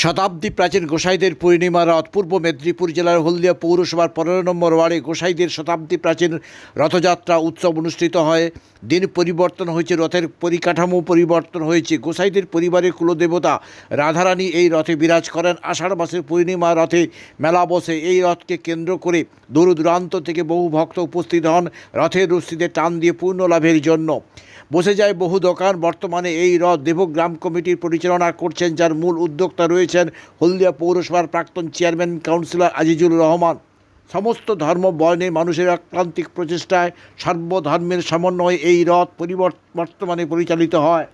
শতাব্দী প্রাচীন গোসাইদের পূর্ণিমা রথ পূর্ব মেদিনীপুর জেলার হলদিয়া পৌরসভার পনেরো নম্বর ওয়ার্ডে গোসাইদের শতাব্দী প্রাচীন রথযাত্রা উৎসব অনুষ্ঠিত হয়। দিন পরিবর্তন হয়েছে, রথের পরিকাঠামো পরিবর্তন হয়েছে। গোসাইদের পরিবারের কুলদেবতা রাধারানী এই রথে বিরাজ করেন। আষাঢ় মাসের পূর্ণিমা রথে মেলা বসে। এই রথকে কেন্দ্র করে দূর দূরান্ত থেকে বহু ভক্ত উপস্থিত হন। রথের রশ্মিতে টান দিয়ে পূর্ণ লাভের জন্য। বসে যায় বহু দোকান। বর্তমানে এই রথ দেবগ্রাম কমিটির পরিচালনা করছেন, যার মূল উদ্যোক্তা রয়েছেন হলদিয়া পৌরসভার প্রাক্তন চেয়ারম্যান কাউন্সিলর আজিজুল রহমান। সমস্ত ধর্ম বর্ণের মানুষের আক্রান্তিক প্রচেষ্টায় সর্বধর্মের সমন্বয়ে এই রথ পরিবর্ত, বর্তমানে পরিচালিত হয়।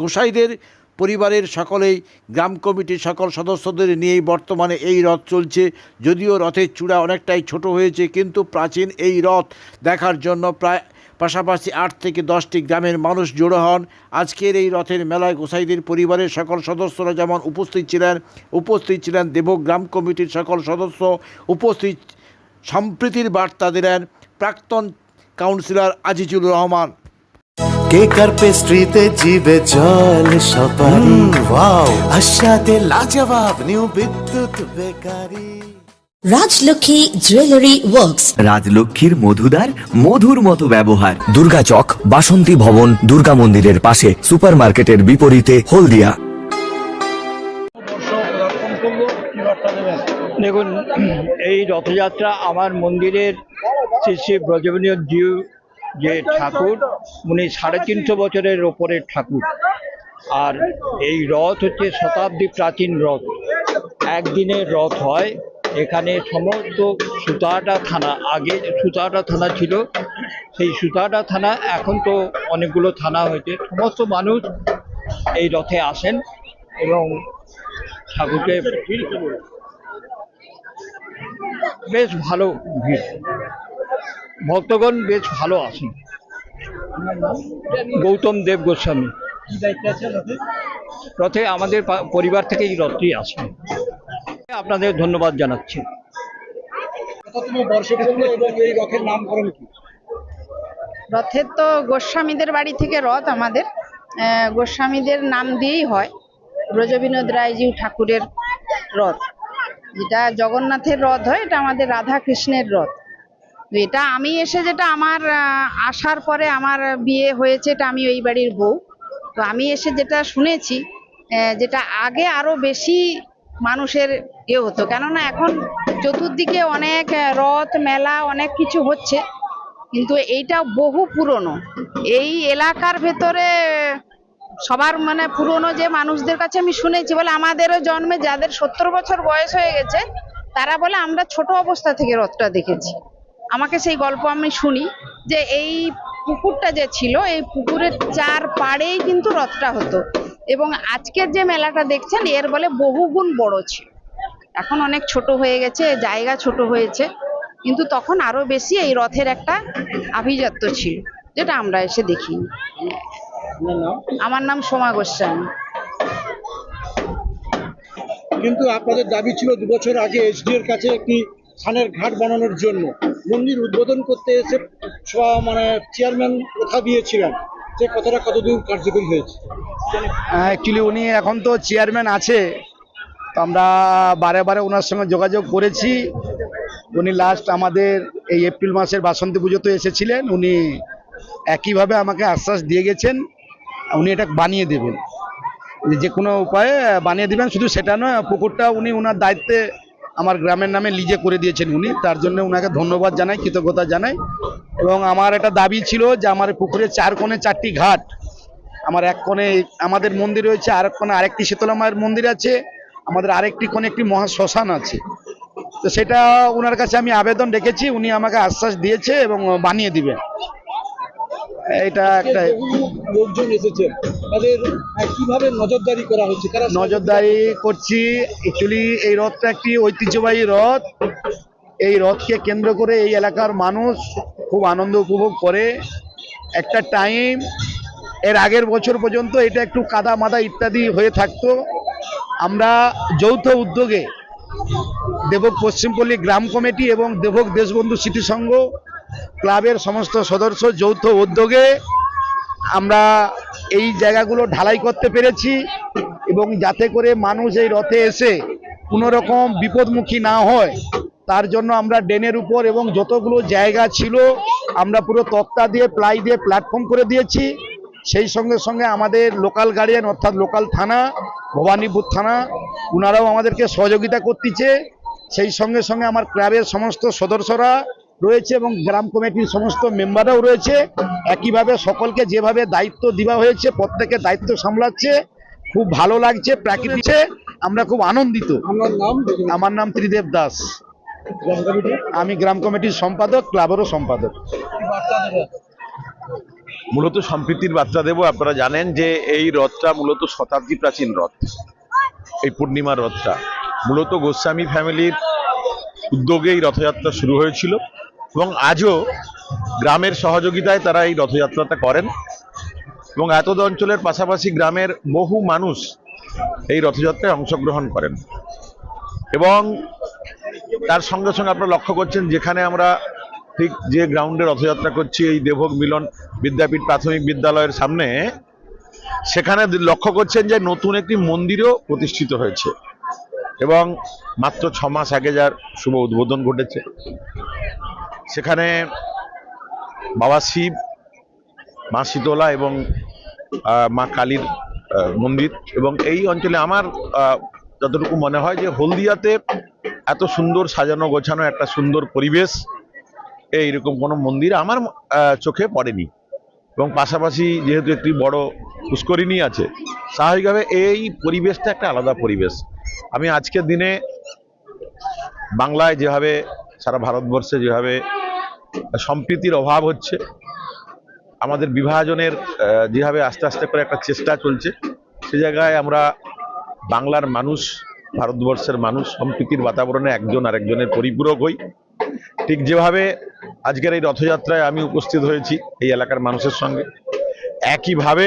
গোসাইদের পরিবারের সকলেই, গ্রাম কমিটির সকল সদস্যদের নিয়েই বর্তমানে এই রথ চলছে। যদিও রথের চূড়া অনেকটাই ছোট হয়েছে, কিন্তু প্রাচীন এই রথ দেখার জন্য প্রায় পাশাপাশি আট থেকে দশটি গ্রামের মানুষ জড়ো হন। আজকের এই রথের মেলায় গোসাইদের পরিবারের সকল সদস্যরা যেমন উপস্থিত ছিলেন উপস্থিত ছিলেন দেবগ্রাম কমিটির সকল সদস্য, উপস্থিত সম্প্রীতির বার্তা দিলেন প্রাক্তন কাউন্সিলর আজিজুল রহমান। কেক আর পেস্ট্রিতে জিবে জল সপারি। ওয়াও আশাতে লাজবাব new Bidyut bakery. Rajlakshmi jewellery works. রাজলক্ষ্মীর মধুদার মধুর মতো ব্যবহার। দুর্গা চক বাসন্তী ভবন দুর্গা মন্দিরের পাশে সুপারমার্কেটের বিপরীতে হলদিয়া। দেখুন এই রথযাত্রা আমার মন্দিরের শ্রী শ্রী ব্রজবনীয় জিউ যে ঠাকুর, উনি সাড়ে তিনশো বছরের ওপরের ঠাকুর। আর এই রথ হচ্ছে শতাব্দী প্রাচীন রথ। একদিনের রথ হয়, এখানে সমস্ত সুতাহাটা থানা, আগে সুতাহাটা থানা ছিল, সেই সুতাহাটা থানা, এখন তো অনেকগুলো থানা হয়েছে। সমস্ত মানুষ এই রথে আসেন এবং ঠাকুরকে বেশ ভালো ভিড়। ভক্তগণ বেশ ভালো আসেন গৌতম দেব গোস্বামী। রথে আমাদের পরিবার থেকে এই রথটি আসে। আপনাদের ধন্যবাদ জানাচ্ছি। রথের তো গোস্বামীদের বাড়ি থেকে রথ আমাদের। গোস্বামীদের নাম দিয়েই হয় ব্রজবিনোদ রায়জিউ ঠাকুরের রথ। যেটা জগন্নাথের রথ হয়, এটা আমাদের রাধা কৃষ্ণের রথ। এটা আমি এসে যেটা আমার আসার পরে আমার বিয়ে হয়েছে এটা আমি ওই বাড়ির বউ। তো আমি এসে যেটা শুনেছি যেটা আগে আরও বেশি মানুষের এ হতো। কেননা এখন চতুর্দিকে অনেক রথ, মেলা অনেক কিছু হচ্ছে, কিন্তু এইটা বহু পুরনো। এই এলাকার ভেতরে সবার মানে পুরনো যে মানুষদের কাছে আমি শুনেছি, বলে আমাদেরও জন্মে যাদের সত্তর বছর বয়স হয়ে গেছে, তারা বলে আমরা ছোট অবস্থা থেকে রথটা দেখেছি। আমাকে সেই গল্প আমি শুনি যে এই পুকুরটা যে ছিল, এই পুকুরের চার পাড়েই কিন্তু রথটা হতো। এবং আজকের যে মেলাটা দেখছেন, এর বলে বহুগুণ বড় ছিল। এখন অনেক ছোট হয়ে গেছে, জায়গা ছোট হয়েছে, কিন্তু তখন আরও বেশি এই রথের একটা আভিজাত্য ছিল, যেটা আমরা এসে দেখিনি। আমার নাম সোমা গোস্বামী। কিন্তু আপনাদের দাবি ছিল দু বছর আগে এসডি এর কাছে একটি স্থানের ঘাট বানানোর জন্য। মন্দির উদ্বোধন করতে এসে মানে চেয়ারম্যান কথা দিয়েছিলেন যে কথাটা কতদূর কার্যকরী হয়েছে। অ্যাকচুয়ালি উনি এখন তো চেয়ারম্যান আছে। তো আমরা বারে বারে ওনার সঙ্গে যোগাযোগ করেছি। উনি লাস্ট আমাদের এই এপ্রিল মাসের বাসন্তী পুজোতে এসেছিলেন। উনি একইভাবে আমাকে আশ্বাস দিয়ে গেছেন। উনি এটা বানিয়ে দেবেন। যে কোনো উপায়ে বানিয়ে দিবেন। শুধু সেটা নয়, পুকুরটা উনি ওনার দায়িত্বে আমার গ্রামের নামে লিজে করে দিয়েছেন উনি। তার জন্য ওনাকে ধন্যবাদ জানাই, কৃতজ্ঞতা জানাই। এবং আমার একটা দাবি ছিল যে আমার পুকুরের চার কোণে চারটি ঘাট। আমার এক কোণে আমাদের মন্দির রয়েছে, আর এক কোণে আরেকটি শীতলা মায়ের মন্দির আছে। আমাদের আরেকটি কোণে একটি মহা শ্মশান আছে। তো সেটা ওনার কাছে আমি আবেদন রেখেছি, উনি আমাকে আশ্বাস দিয়েছে এবং বানিয়ে দিবেন এটা একটা লোকজন এসেছেন। তাদের কীভাবে নজরদারি করা হচ্ছে? নজরদারি করছি? অ্যাকচুয়ালি এই রথটা একটি ঐতিহ্যবাহী রথ। এই রথকে কেন্দ্র করে এই এলাকার মানুষ খুব আনন্দ উপভোগ করে। একটা টাইম এর আগের বছর পর্যন্ত এটা একটু কাদা মাদা ইত্যাদি হয়ে থাকতো। আমরা যৌথ উদ্যোগে দেবক পশ্চিমপল্লী গ্রাম কমিটি এবং দেবক দেশবন্ধু স্মৃতি সংঘ ক্লাবের সমস্ত সদস্য যৌথ উদ্যোগে আমরা এই জায়গাগুলো ঢালাই করতে পেরেছি এবং যাতে করে মানুষ এই রথে এসে কোনো রকম বিপদমুখী না হয়, তার জন্য আমরা ড্রেনের উপর এবং যতগুলো জায়গা ছিল, আমরা পুরো তক্তা দিয়ে, প্লাই দিয়ে প্ল্যাটফর্ম করে দিয়েছি। সেই সঙ্গে সঙ্গে আমাদের লোকাল গার্ডিয়ান অর্থাৎ লোকাল থানা, ভবানীপুর থানা ওনারাও আমাদেরকে সহযোগিতা করতেছে। সেই সঙ্গে সঙ্গে আমার ক্লাবের সমস্ত সদস্যরা রয়েছে এবং গ্রাম কমিটির সমস্ত মেম্বাররাও রয়েছে। একইভাবে সকলকে যেভাবে দায়িত্ব দেওয়া হয়েছে প্রত্যেকে দায়িত্ব সামলাচ্ছে। খুব ভালো লাগছে প্রাকৃতিক আমরা খুব আনন্দিত। আমার নাম? আমার নাম ত্রিদেব দাস। আমি গ্রাম কমিটির সম্পাদক ক্লাবেরও সম্পাদক। মূলত সম্প্রীতির বার্তা দেব আপনারা জানেন যে এই রথটা মূলত শতাব্দী প্রাচীন রথ। এই পূর্ণিমার রথটা। মূলত গোস্বামী ফ্যামিলির উদ্যোগে এই রথযাত্রা শুরু হয়েছিল। এবং আজও গ্রামের সহযোগিতায় তারা এই রথযাত্রাটা করেন এবং এতদ অঞ্চলের পাশাপাশি গ্রামের বহু মানুষ এই রথযাত্রায় অংশগ্রহণ করেন। এবং তার সঙ্গে সঙ্গে আপনারা লক্ষ্য করছেন যেখানে আমরা ঠিক যে গ্রাউন্ডে রথযাত্রা করছি, এই দেবভোগ মিলন বিদ্যাপীঠ প্রাথমিক বিদ্যালয়ের সামনে, সেখানে লক্ষ্য করছেন যে নতুন একটি মন্দিরও প্রতিষ্ঠিত হয়েছে এবং মাত্র ছ মাস আগে যার শুভ উদ্বোধন ঘটেছে। সেখানে বাবা শিব, মা শীতলা এবং মা কালীর মন্দির এবং এই অঞ্চলে আমার যতটুকু মনে হয় যে হলদিয়াতে এত সুন্দর সাজানো গোছানো একটা সুন্দর পরিবেশ এইরকম কোনো মন্দির আমার চোখে পড়েনি এবং পাশাপাশি যেহেতু একটি বড় পুষ্করিণী আছে, স্বাভাবিকভাবে এই পরিবেশটা একটা আলাদা পরিবেশ। আমি আজকের দিনে বাংলায় যেভাবে সারা ভারতবর্ষে যেভাবে সম্প্রীতির অভাব হচ্ছে। আমাদের বিভাজনের যেভাবে আস্তে আস্তে করে একটা চেষ্টা চলছে, সে জায়গায় আমরা বাংলার মানুষ, ভারতবর্ষের মানুষ, সম্প্রীতির বাতাবরণে একজন আরেকজনের পরিপূরক হই। ঠিক যেভাবে আজকের এই রথযাত্রায় আমি উপস্থিত হয়েছি এই এলাকার মানুষের সঙ্গে, একইভাবে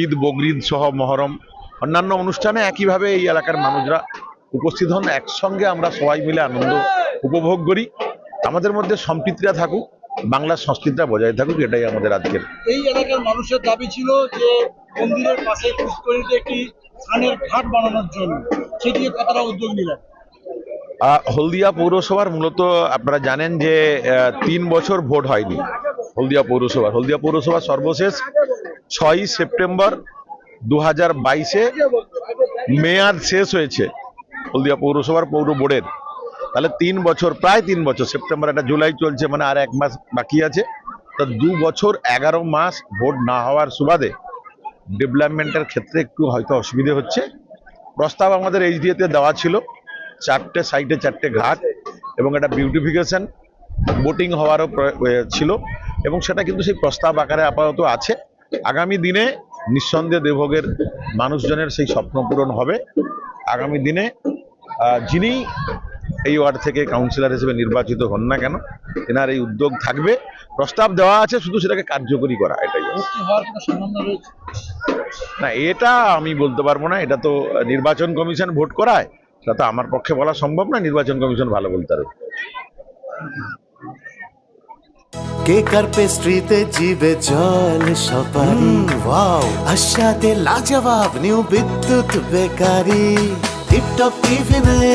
ঈদ, বকরিদ সহ মহরম, অন্যান্য অনুষ্ঠানে একইভাবে এই এলাকার মানুষরা উপস্থিত হন। একসঙ্গে আমরা সবাই মিলে আনন্দ উপভোগ করি। আমাদের মধ্যে সম্প্রীতিটা থাকুক বাংলার সংস্কৃতিটা বজায় থাকুক এটাই আমাদের আজকের। এই এলাকার মানুষের দাবি ছিল যে মন্দিরের পাশে পুষ্করিণীতে একটি স্নানের ঘাট বানানোর জন্য। সেদিকে কতটা উদ্যোগ নিলেন? হলদিয়া পৌরসভার মূলত আপনারা জানেন যে তিন বছর ভোট হয়নি হলদিয়া পৌরসভার। হলদিয়া পৌরসভা সর্বশেষ ছয়ই সেপ্টেম্বর দু হাজার বাইশে মেয়াদ শেষ হয়েছে হলদিয়া পৌরসভার পৌর বোর্ডের। তাহলে তিন বছর, প্রায় তিন বছর, সেপ্টেম্বর একটা জুলাই চলছে মানে আর এক মাস বাকি আছে। তো দু বছর, এগারো মাস ভোট না হওয়ার সুবাদে ডেভেলপমেন্টের ক্ষেত্রে একটু হয়তো অসুবিধে হচ্ছে। প্রস্তাব আমাদের এইচডিএতে দেওয়া ছিল, চারটে সাইডে চারটে ঘাট এবং একটা বিউটিফিকেশন বোটিং হওয়ারও ছিল এবং সেটা কিন্তু সেই প্রস্তাব আকারে আপাতত আছে। আগামী দিনে নিঃসন্দেহে দেবভোগের মানুষজনের সেই স্বপ্ন পূরণ হবে। আগামী দিনে যিনি এই ওয়ার্ড থেকে কাউন্সিলর হিসেবে নির্বাচিত হন না কেন? এনার এই উদ্যোগ থাকবে। প্রস্তাব দেওয়া আছে শুধু সেটাকে কার্যকরী করা এটাই না এটা আমি বলতে পারব না। এটা তো নির্বাচন কমিশন ভোট করায়। সেটা তো আমার পক্ষে বলা সম্ভব না নির্বাচন কমিশন ভালো বলতে পারবে। কেক আর পেস্ট্রিতে জিবে জল সপারি ওয়াও। আশাতে লাজবাব নিউ বিদ্যুৎ বেকারি। টিপটপ টিফিনে